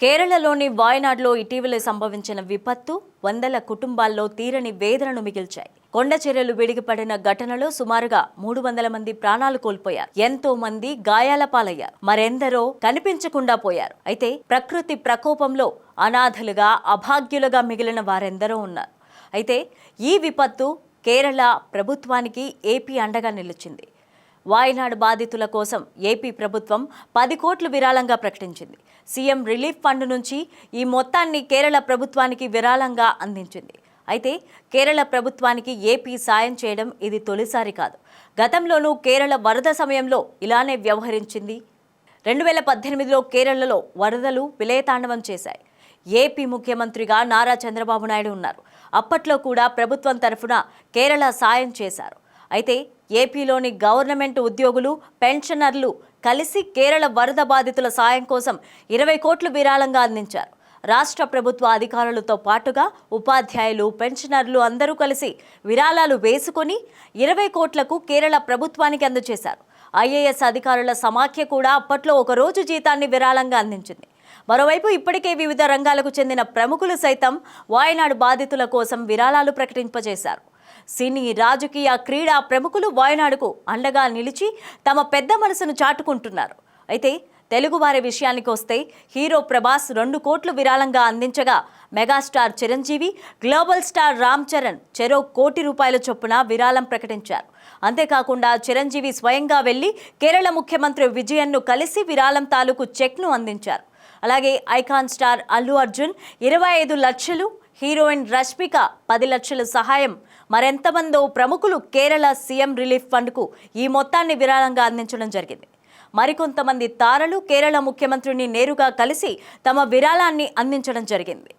కేరళలోని వాయనాడ్లో ఇటీవల సంభవించిన విపత్తు వందల కుటుంబాల్లో తీరని వేదనను మిగిల్చాయి. కొండ చర్యలు విడిగిపడిన ఘటనలో సుమారుగా మూడు వందల మంది ప్రాణాలు కోల్పోయారు. ఎంతో మంది గాయాల పాలయ్యారు. మరెందరో కనిపించకుండా పోయారు. అయితే ప్రకృతి ప్రకోపంలో అనాథలుగా అభాగ్యులుగా మిగిలిన వారెందరో ఉన్నారు. అయితే ఈ విపత్తు కేరళ ప్రభుత్వానికి ఏపీ అండగా నిలిచింది. వాయనాడు బాధితుల కోసం ఏపీ ప్రభుత్వం పది కోట్లు విరాళంగా ప్రకటించింది. సీఎం రిలీఫ్ ఫండ్ నుంచి ఈ మొత్తాన్ని కేరళ ప్రభుత్వానికి విరాళంగా అందించింది. అయితే కేరళ ప్రభుత్వానికి ఏపీ సాయం చేయడం ఇది తొలిసారి కాదు. గతంలోనూ కేరళ వరద సమయంలో ఇలానే వ్యవహరించింది. రెండు వేల పద్దెనిమిదిలో కేరళలో వరదలు విలయతాండవం చేశాయి. ఏపీ ముఖ్యమంత్రిగా నారా చంద్రబాబు నాయుడు ఉన్నారు. అప్పట్లో కూడా ప్రభుత్వం తరఫున కేరళ సాయం చేశారు. అయితే ఏపీలోని గవర్నమెంట్ ఉద్యోగులు పెన్షనర్లు కలిసి కేరళ వరద బాధితుల సాయం కోసం ఇరవై కోట్లు విరాళంగా అందించారు. రాష్ట్ర ప్రభుత్వ అధికారులతో పాటుగా ఉపాధ్యాయులు పెన్షనర్లు అందరూ కలిసి విరాళాలు వేసుకొని ఇరవై కోట్లకు కేరళ ప్రభుత్వానికి అందజేశారు. ఐఏఎస్ అధికారుల సమాఖ్య కూడా అప్పట్లో ఒక రోజు జీతాన్ని విరాళంగా అందించింది. మరోవైపు ఇప్పటికే వివిధ రంగాలకు చెందిన ప్రముఖులు సైతం వాయనాడు బాధితుల కోసం విరాళాలు ప్రకటింపజేశారు. సినీ రాజకీయ క్రీడా ప్రముఖులు వాయనాడుకు అండగా నిలిచి తమ పెద్ద మనసును చాటుకుంటున్నారు. అయితే తెలుగువారి విషయానికి వస్తే హీరో ప్రభాస్ రెండు కోట్లు విరాళంగా అందించగా megastar Chiranjeevi global star Ram Charan చెరో కోటి రూపాయల చొప్పున విరాళం ప్రకటించారు. అంతేకాకుండా చిరంజీవి స్వయంగా వెళ్ళి కేరళ ముఖ్యమంత్రి విజయన్ను కలిసి విరాళం తాలూకు చెక్ను అందించారు. అలాగే ఐకాన్ స్టార్ అల్లు అర్జున్ ఇరవై ఐదు లక్షలు హీరోయిన్ రష్మిక పది లక్షల సహాయం. మరెంతమందో ప్రముఖులు కేరళ సీఎం రిలీఫ్ ఫండ్కు ఈ మొత్తాన్ని విరాళంగా అందించడం జరిగింది. మరికొంతమంది తారలు కేరళ ముఖ్యమంత్రిని నేరుగా కలిసి తమ విరాళాన్ని అందించడం జరిగింది.